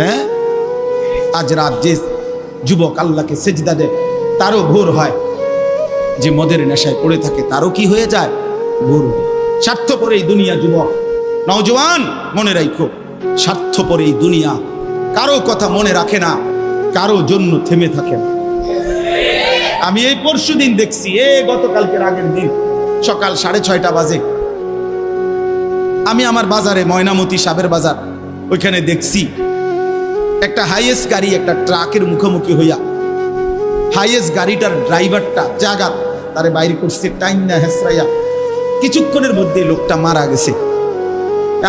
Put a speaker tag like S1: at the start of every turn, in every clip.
S1: হ্যাঁ? আজ রাত যে যুবক আল্লাহকে সেজদা দেয়, তারও ভোর হয়। যে মদের নেশায় পড়ে থাকে, তারও কি হয়ে যায়? ভোর। স্বার্থপর এই দুনিয়া যুবক। নওজওয়ান মনে রাখো স্বার্থপর এই দুনিয়া কারও কথা মনে রাখে না, কারও জন্য থেমে থাকে না। আমি এই পরশু দিন দেখছি, এ গতকালকের আগের দিন, সকাল সাড়ে ছয়টা বাজে। আমি আমার বাজারে ময়নামতি সাবের বাজার, ওইখানে দেখছি একটা হাইয়েস্ট গাড়ি একটা ট্রাকের মুখোমুখি হইয়া হাইয়েস্ট গাড়িটার ড্রাইভারটা জায়গা তারে বাইরে করছে টাইম না হেসরাইয়া। কিছুক্ষণের মধ্যে লোকটা মারা গেছে।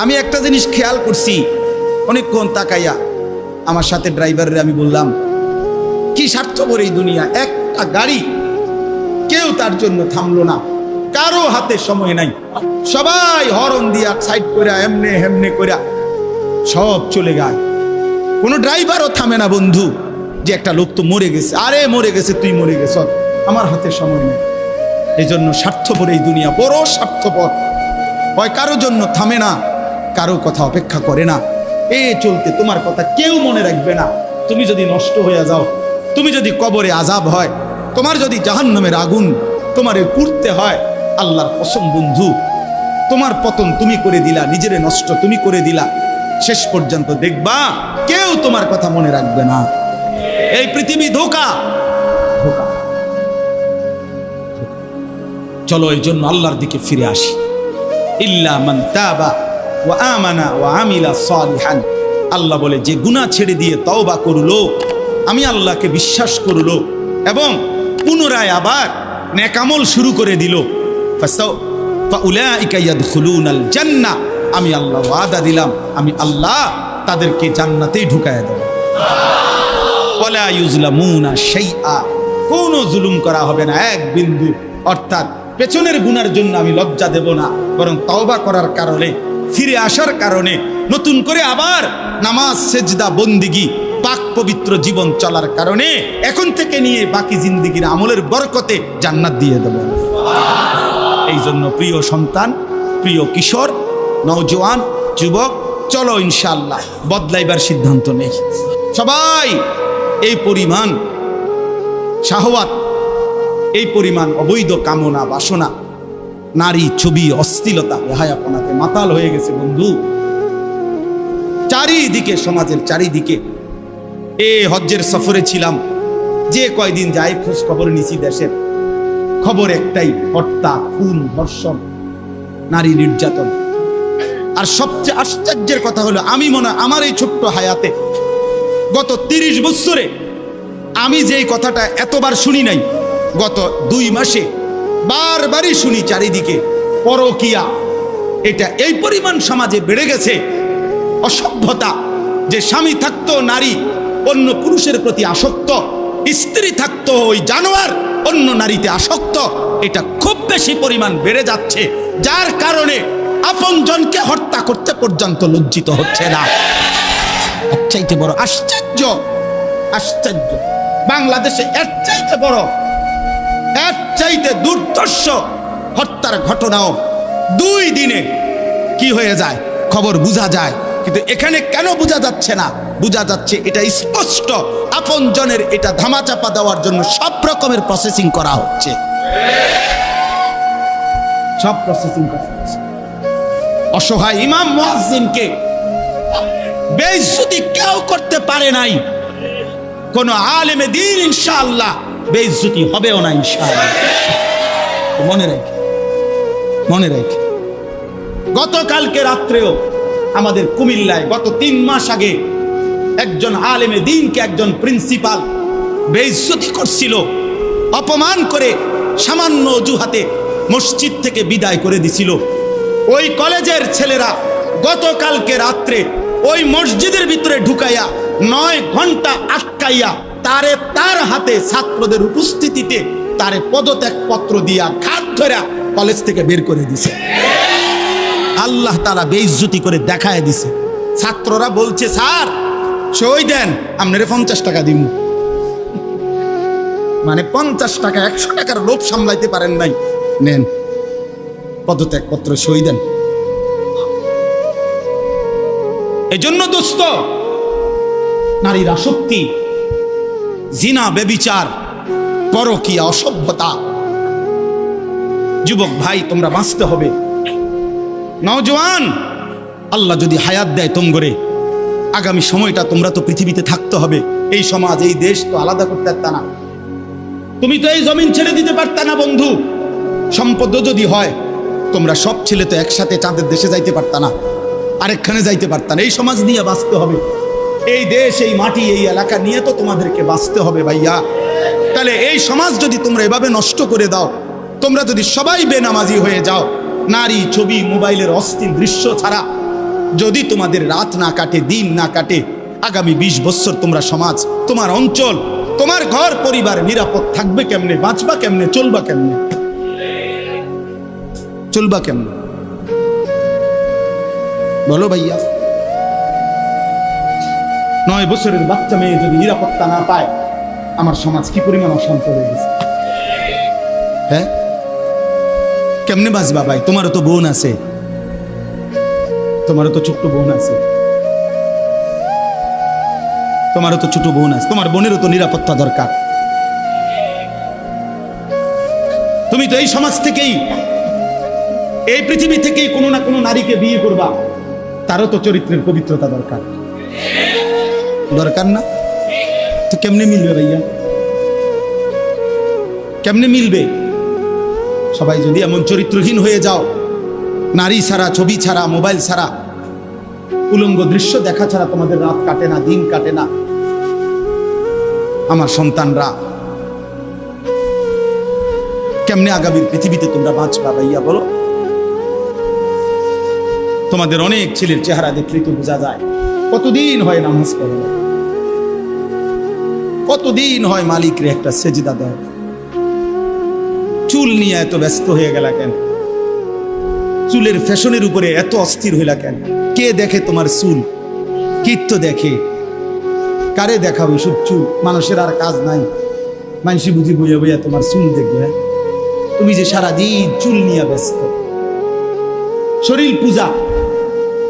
S1: আমি একটা জিনিস খেয়াল করছি, অনেকক্ষণ তাকাইয়া আমার সাথে ড্রাইভারের আমি বললাম, কি স্বার্থপর এই দুনিয়া? একটা গাড়ি কেউ তার জন্য থামলো না। কারও হাতে সময় নাই। সবাই হরন দিয়া সাইড করে এমনে হেমনে করে সব চলে গায় কোনো ড্রাইভারও থামে না, বন্ধু। যে একটা লোক তো মরে গেছে। আরে, মরে গেছে, তুই মরে গেছ। আমার হাতে সময় নেই। এই জন্য স্বার্থপর এই দুনিয়া, বড় স্বার্থপর। হয় কারও জন্য থামে না, কারও কথা অপেক্ষা করে না। এ চলতে তোমার কথা কেউ মনে রাখবে না। তুমি যদি নষ্ট হয়ে যাও, তুমি যদি কবরে আজাব হয়, তোমার যদি জাহান্নামের আগুন তোমারে পুড়তে হয়, আল্লাহর কসম বন্ধু, তোমার পতন তুমি করে দিলা, নিজেরে নষ্ট তুমি করে দিলা। শেষ পর্যন্ত দেখবা কেউ তোমার কথা মনে রাখবে না। এই পৃথিবী ধোকা। চলো এই জন্য আল্লাহর দিকে ফিরে আসি। ইল্লা মান তাবা ওয়া আমানা ওয়া আমিলা সালিহান। আল্লাহ বলে, যে গুনাহ ছেড়ে দিয়ে তওবা করল, আমি আল্লাহকে বিশ্বাস করল এবং পুনরায় আবার নেকামল শুরু করে দিল। ফাসাও- ফাউলাইকা ইয়াদখুলুনাল জান্নাহ। আমি আল্লাহ ওয়াদা দিলাম, আমি আল্লাহ তাদেরকে জান্নাতেই ঢুকায় দেব। ওয়ালা ইউজলামুনা শাইআ। কোনো জুলুম করা হবে না, এক বিন্দু। অর্থাৎ পেছনের গুনার জন্য আমি লজ্জা দেব না, বরং তওবা করার কারণে, ফিরে আসার কারণে, নতুন করে আবার নামাজ, সেজদা, বন্দিগি, পাক পবিত্র জীবন চলার কারণে, এখন থেকে নিয়ে বাকি জিন্দিগির আমলের বরকতে জান্নাত দিয়ে দেব। এই জন্য প্রিয় সন্তান, প্রিয় কিশোর নওজোয়ান, যুবক, চলো ইনশাল্লাহ বদলাইবার সিদ্ধান্ত নেই। সবাই, এই পরিমাণ শাহওয়াত, এই পরিমাণ অবৈধ কামনা, বাসনা, নারী ছবি অস্থিলতা রেহায়াপনাতে মাতাল হয়ে গেছে বন্ধু। চারিদিকে, সমাজের চারিদিকে, এ হজ্জের সফরে ছিলাম, যে কয়দিন যাই খোঁজ খবর নিছি দেশের। খবর একটাই হত্যা খুন, ধর্ষণ, নারী নির্যাতন। আর সবচেয়ে আশ্চর্যের কথা হলো, আমি মনে আমার এই ছোট্ট হায়াতে গত তিরিশ বছরে আমি যেই কথাটা এতবার শুনি নাই, গত দুই মাসে বারবারই শুনি চারিদিকে পরকিয়া। এটা এই পরিমাণ সমাজে বেড়ে গেছে, অসভ্যতা, যে স্বামী থাকতো নারী, অন্য পুরুষের প্রতি আসক্ত, স্ত্রী থাকতো ওই জানোয়ার, অন্য নারীতে আসক্ত, এটা খুব বেশি পরিমাণ বেড়ে যাচ্ছে, যার কারণে আপনজনকে হত্যা করতে পর্যন্ত লজ্জিত হচ্ছে না। চাইতে বড় আশ্চর্য আশ্চর্য। বাংলাদেশে এর চাইতে বড়, এর চাইতে দুর্দর্শ হত্যার ঘটনাও দুই দিনে কি হয়ে যায়? খবর বোঝা যায়। কিন্তু এখানে কেন বোঝা যাচ্ছে না? বোঝা যাচ্ছে এটা স্পষ্ট। আপন জনের এটা ধামাচাপা দেওয়ার জন্য সব রকমের প্রসেসিং করা হচ্ছে। সব প্রসেসিং করা হচ্ছে। অসহায় ইমাম মুয়াজ্জিনকে বেইজ্জতি কেউ করতে পারে নাই। কোন আলেমে দিন ইনশাআল্লাহ বেইজ্জতি হবেও না ইনশাআল্লাহ। মনে রেখে মনে রেখে। গতকালকে রাত্রেও আমাদের কুমিল্লায় গত তিন মাস আগে একজন আলেমে দিনকে একজন প্রিন্সিপাল বেইজ্জতি করছিল, অপমান করে সামান্য অজুহাতে মসজিদ থেকে বিদায় করে দিছিল। ওই কলেজের ছেলেরা গতকালকে রাত্রে ওই মসজিদের ভিতরে ঢুকাইয়া নয় ঘণ্টা আটকাইয়া তারে তার হাতে ছাত্রদের উপস্থিতিতে তারে পদত্যাগ পত্র দিয়া ঘাত ধরা কলেজ থেকে বের করে দিছে। আল্লাহ তারা বেইজ্জতি করে দেখায় দিছে। ছাত্ররা বলছে, স্যার, সই দেন, আপনারে পঞ্চাশ টাকা দিব মানে পঞ্চাশ টাকা, একশো টাকার লোভ সামলাইতে পারেন নাই। নেন। পদত্যাগ পত্র সই দেন। এই জন্য দোস্ত, নারীর আসক্তি, জিনা, বেবিচার, পরকীয়া, অসভ্যতা। যুবক ভাই, তোমরা বাঁচতে হবে। নওজোয়ান আল্লাহ যদি হায়াত দেয় তোমগরে আগামী সময়টা তোমরা তো পৃথিবীতে থাকতে হবে। এই সমাজ, এই দেশ তো আলাদা করতে পারতা না। তুমি তো এই জমিন ছেড়ে দিতে পারত না, বন্ধু। সম্পদ যদি হয় তোমরা সব ছেলে তো একসাথে চাঁদের দেশে যাইতে পারতা না, আরেকখানে যাইতে পারতা না। এই সমাজ নিয়ে বাঁচতে হবে। এই দেশ, এই মাটি, এই এলাকা নিয়ে তো তোমাদেরকে বাঁচতে হবে ভাইয়া। তাহলে এই সমাজ যদি তোমরা এভাবে নষ্ট করে দাও, তোমরা যদি সবাই বেনামাজি হয়ে যাও, নারী ছবি, মোবাইলের অস্থির দৃশ্য ছাড়া, যদি তোমাদের রাত না কাটে, দিন না কাটে, আগামী ২০ বছর তোমরা সমাজ, তোমার অঞ্চল, তোমার ঘর, পরিবার নিরাপদ থাকবে কেমনে, বাঁচবা কেমনে, চলবা কেমনে? চলবা কেমন? বলো ভাইয়া। নয় বছরের বাচ্চা মেয়ে যদি নিরাপত্তা না পায়, আমার সমাজ কি পরিমাণ অশান্ত হয়ে গেছে? হ্যাঁ? কেমনে বাঁচবা ভাই? তোমারও তো বোন আছে। তোমারও তো ছোট্ট বোন আছে। তোমারও তো ছোট বোন আছে। তোমার বোনেরও তো নিরাপত্তা দরকার। তুমি তো এই সমাজ থেকেই এই পৃথিবী থেকেই কোনো না কোনো নারীকে বিয়ে করবা। তারও তো চরিত্রের পবিত্রতা দরকার। দরকার না? তো কেমনে মিলবে ভাইয়া? কেমনে মিলবে? সবাই যদি এমন চরিত্রহীন হয়ে যাও, নারী ছাড়া, ছবি ছাড়া, মোবাইল ছাড়া, উলঙ্গ দৃশ্য দেখা ছাড়া তোমাদের রাত কাটে না, দিন কাটে না। আমার সন্তানরা, কেমনে আগামীর পৃথিবীতে তোমরা বাঁচবা ভাইয়া, বলো? তোমাদের অনেক ছেলের চেহারা দেখলে তো বোঝা যায়। কতদিন হয় নামাজ পড়ে? কতদিন হয় মালিকরে একটা সেজদা দেয়? চুল নিয়ে এত ব্যস্ত হয়ে গেল কেন? চুলের ফ্যাশনের উপরে এত অস্থির হইলা কেন? কে দেখে তোমার চুল? কীর্ত দেখে? কারে দেখাবো সব চুল? মানুষের আর কাজ নাই। মানুষই বুঝি বইয়া বইয়া তোমার চুল দেখবে হ্যাঁ? তুমি যে সারাদিন চুল নিয়ে ব্যস্ত। শরীর পূজা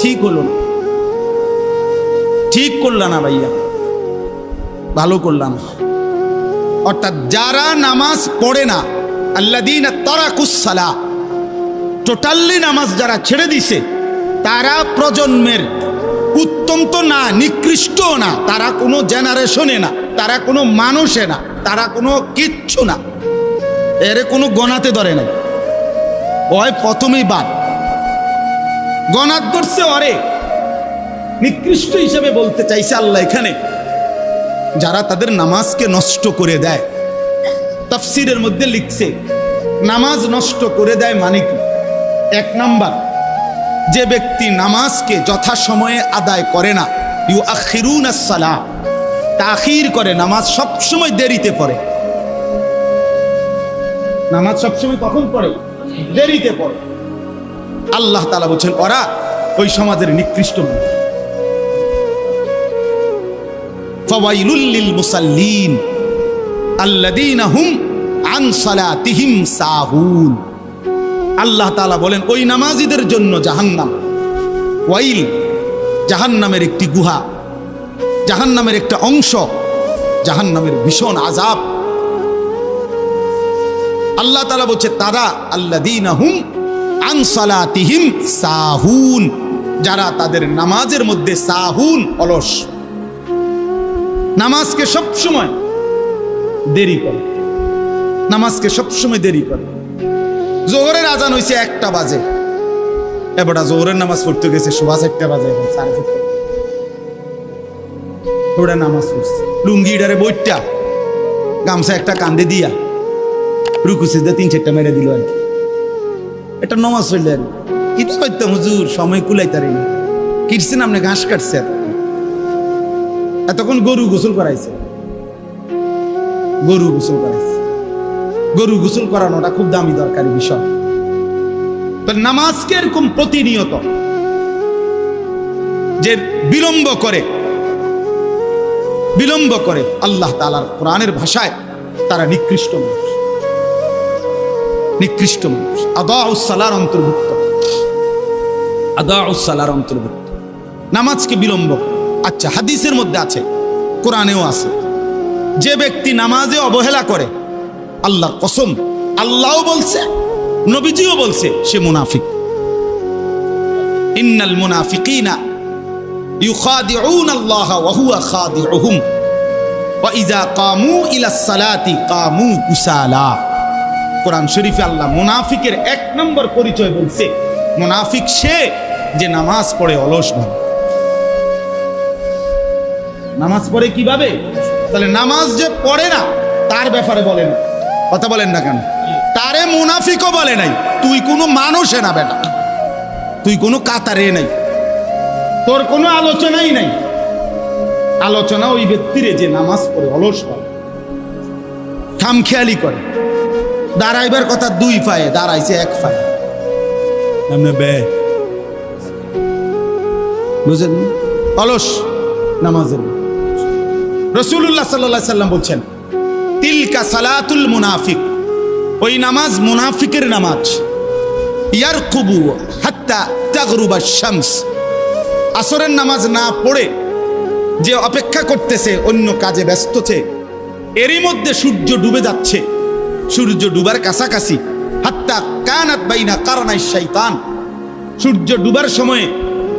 S1: ঠিক হলো না। ঠিক করলা না ভাইয়া। ভালো করলাম অর্থাৎ যারা নামাজ পড়ে না আল্লাদিন তরাকুসালা টোটালি নামাজ যারা ছেড়ে দিছে, তারা প্রজন্মের উত্তম তো না, নিকৃষ্ট না, তারা কোনো জেনারেশনে না, তারা কোনো মানুষে না, তারা কোনো কিচ্ছু না। এর কোনো গণাতে ধরে নাই। ওই প্রথমেই বাদ। গণাত ধরছে অরে। নিকৃষ্ট হিসেবে বলতে চাইছে আল্লাহ এখানে। যারা তাদের নামাজকে নষ্ট করে দেয়। তাফসিরের মধ্যে লিখছে, নামাজ নষ্ট করে দেয় মানে কি? এক নাম্বার, যে ব্যক্তি নামাজকে যথাসময়ে আদায় করে না ইউ আখিরুন সালাহ। তাখির করে, নামাজ সবসময় দেরিতে পড়ে। নামাজ সবসময় কখন পড়ে? দেরিতে পড়ে। আল্লাহ তালা বলছেন, ওরা ওই সমাজের নিকৃষ্ট আল্লাহ বলেন, ওই নামাজীদের জন্য জাহান্নাম, ওয়াইল জাহান্নামের একটি গুহা, জাহান্নামের একটা অংশ, জাহান্নামের ভীষণ আযাব। আল্লাহ তাআলা বলছে, তারা আল্লাযীনা হুম আন সালাতিহিম সাহুন, যারা তাদের নামাজের মধ্যে সাহুন, অলস। নামাজকে সবসময় দেরি করে। নামাজকে সবসময় দেরি করে। জোহরের আজান হয়েছে একটা বাজে। এবারটা জোহরের নামাজ পড়তে গেছে সোয়া চারটা বাজে সাড়ে চারটা। নামাজ পড়ছে। লুঙ্গি ডারে বইটা গামছা একটা কান্দে দিয়া। রুকুসে দিয়ে তিন চারটা মেরে দিল আর কি। এটা নমাজ আর কি তো করতাম হুজুর, সময় কুলাইতারি কিরছেন আপনি ঘাস কাটছে। এতক্ষণ গরু গোসল করাইছে। গরু গোসল করাইছে। গরু গোসল করানোটা খুব দামি দরকারি বিষয়। তো নামাজকে এরকম প্রতিনিয়ত? যে বিলম্ব করে। বিলম্ব করে আল্লাহ তালার কোরআনের ভাষায় তারা নিকৃষ্ট মানুষ। নিকৃষ্ট মানুষ। আদাউসালার অন্তর্ভুক্ত। আদাউসালার অন্তর্ভুক্ত। নামাজকে বিলম্ব। আচ্ছা হাদিসের মধ্যে আছে, কোরআনেও আছে। যে ব্যক্তি নামাজে অবহেলা করে, আল্লাহর কসম, আল্লাহও বলছে, নবীজিও বলছে, সে মুনাফিক। ইন্নাল মুনাফিকিনা আল্লাহ ওয়া হুয়া খাদিউহুম। ওয়া ইযা কামু ইলা সালাতি কামু কুসালা। কোরআন শরীফে আল্লাহ মুনাফিকের এক নম্বর পরিচয় বলছে, মুনাফিক সে যে নামাজ পড়ে অলস ভাবে নামাজ পড়ে কীভাবে? তাহলে নামাজ যে পড়ে না, তার ব্যাপারে বলেন কথা বলেন না কেন? তারে মুনাফিকও বলে নাই, তুই কোনো মানুষে না বেটা। তুই কোনো কাতারে নাই। তোর কোনো আলোচনাই নাই। আলোচনা ওই ব্যক্তিরে যে নামাজ পড়ে অলস হয়। খামখেয়ালি করে। দাঁড়াইবার কথা দুই পায়ে দাঁড়াইছে এক পায়ে। এমনি বে। বুঝেন? অলস নামাজের। রসুল্লাহ সাল্লাহ সাল্লাম বলছেন তিলকা সালাতুল মুনাফিক। ওই নামাজ মুনাফিকের নামাজ। ইয়ার কুবু হাত্তা তাগরুবা শামস। আসরের নামাজ না পড়ে যে অপেক্ষা করতেছে অন্য কাজে ব্যস্তছে এরই মধ্যে সূর্য ডুবে যাচ্ছে। সূর্য ডুবার কাছাকাছি। হাত্তা কানাত বাইনা কারণাই শৈতান সূর্য ডুবার সময়ে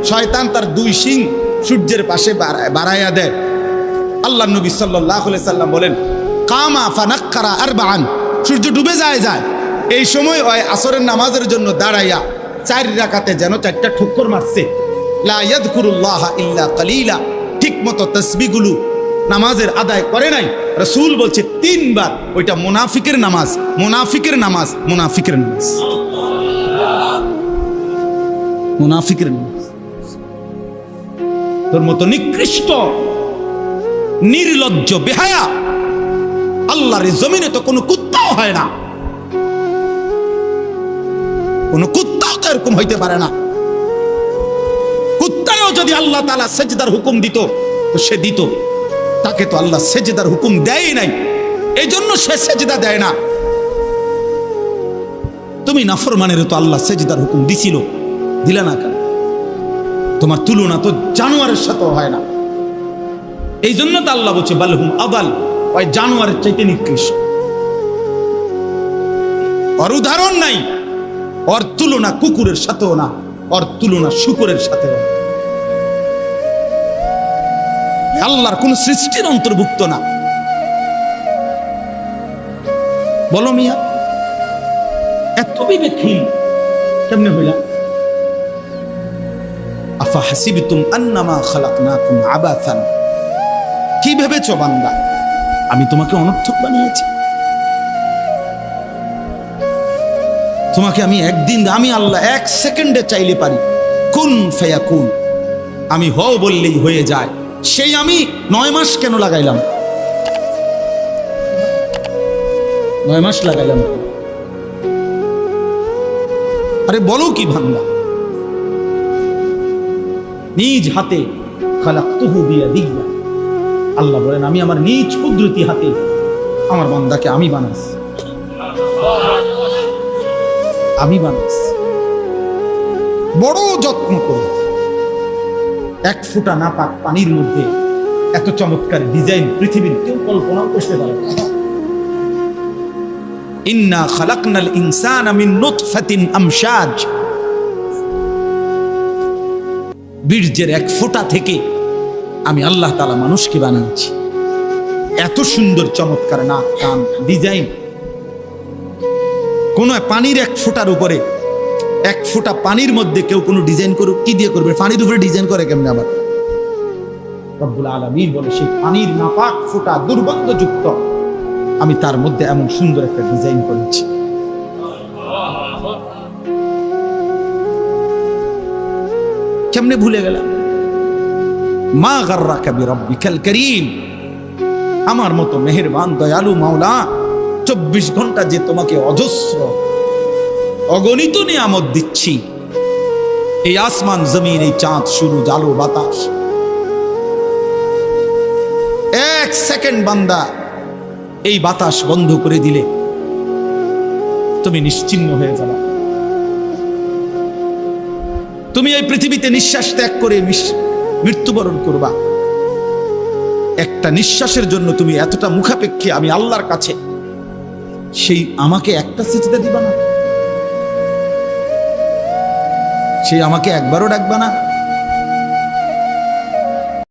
S1: শয়তান তার দুই শিং সূর্যের পাশে বাড়াইয়া দেয়। আল্লাহ নবী সাল্লাহ সাল্লাম বলেন, কামা ফানাক্কারা আর বান সূর্য ডুবে যায় যায়। এই সময় ওই আসরের নামাজের জন্য দাঁড়াইয়া চার রাকাতে যেন চারটা ঠুক্কর মারছে। লা ইয়াদকুরুল্লাহ ইল্লা কালিলা। ঠিক মতো তসবিগুলো নামাজের আদায় করে নাই। রসুল বলছে তিনবার, ওইটা মুনাফিকের নামাজ মুনাফিকের নামাজ মুনাফিকের নামাজ। মুনাফিকের তোর মতো নিকৃষ্ট, নির্লজ্জ, বেহায়া, আল্লাহর জমিনে তো কোনো কুত্তাও হয় না। কোনো কুত্তাও তো এরকম হইতে পারে না। কুত্তাও যদি আল্লাহ তালা সেজদার হুকুম দিত, তো সে দিত। তাকে তো আল্লাহ সেজদার হুকুম দেয় নাই। এই জন্য সে সেজদা দেয় না। তুমি নাফরমানের তো আল্লাহ সেজদার হুকুম দিছিল। দিলে না কেন? তোমার তুলনা তো জানোয়ারের সাথেও হয় না। এই জন্য তো আল্লাহ বলছে বালহুম আবাল ওই জানোয়ারের চাইতে নিকৃষ্ট। ওর উদাহরণ নাই, ওর তুলনা কুকুরের সাথেও না, ওর তুলনা শুকুরের সাথেও না। আল্লাহর কোন সৃষ্টির অন্তর্ভুক্ত না। বলো মিয়া, এত বিবেকহীন কেমনে হইলা আফা হাসিবিতুম আন্নামা খালাকনাকুম আবাথান কি ভেবেছো বান্দা? আমি তোমাকে অনর্থক বানিয়েছি। তোমাকে আমি একদিন, আমি আল্লাহ এক সেকেন্ডে চাইলে পারি। কুন ফেয়া কুন আমি হও বললেই হয়ে যায়। সেই আমি নয় মাস কেন লাগাইলাম? নয় মাস লাগাইলাম। আরে বলো কি ভাঙ্গা? নিজ হাতে খালাক্তুহু বিয়াদিল্লাহ আল্লাহ বলেন, আমি আমার নিজ কুদরতি হাতে আমার বান্দাকে আমি বানাইছি। আমি বানাইছি। বড় যত্ন করে। এক ফুটা না পাক পানির মধ্যে এত চমৎকার ডিজাইন পৃথিবীর কেউ কল্পনাও করতে পারে ইন্না খালাকনাল ইনসান মিন নুতফাতিন আমশাজ। বীর্যের এক ফোঁটা থেকে আমি আল্লাহ তালা মানুষকে বানিয়েছি। এত সুন্দর, চমৎকার নাক, কান, ডিজাইন। কোন পানির এক ফোঁটার উপরে এক ফোঁটা পানির মধ্যে কেউ কোনো ডিজাইন করুক, কি দিয়ে করবে? পানির উপরে ডিজাইন করে কেমনে আবার? রব্বুল আলমীর বলে, সেই পানির নাপাক ফোঁটা দুর্গন্ধযুক্ত। আমি তার মধ্যে এমন সুন্দর একটা ডিজাইন করেছি। কেমনে ভুলে গেলাম? মা গার্রাকা বিরাব্বিকাল করিম। আমার মতো মেহেরবান, দয়ালু মাওলা, চব্বিশ ঘণ্টা যে তোমাকে অজস্র অগণিত নিয়ামত দিচ্ছি। এই আসমান জমিন এই চাঁদ শুরু জালো বাতাস। এক সেকেন্ড বান্দা, এই বাতাস বন্ধ করে দিলে তুমি নিশ্চিন্ন হয়ে যাবে। তুমি এই পৃথিবীতে নিঃশ্বাস ত্যাগ করে মৃত্যুবরণ করবা। একটা নিঃশ্বাসের জন্য তুমি এতটা মুখাপেক্ষী আমি আল্লাহর কাছে। সেই আমাকে একটা সিজদা দিবা না? সেই আমাকে একবারও ডাকবে না।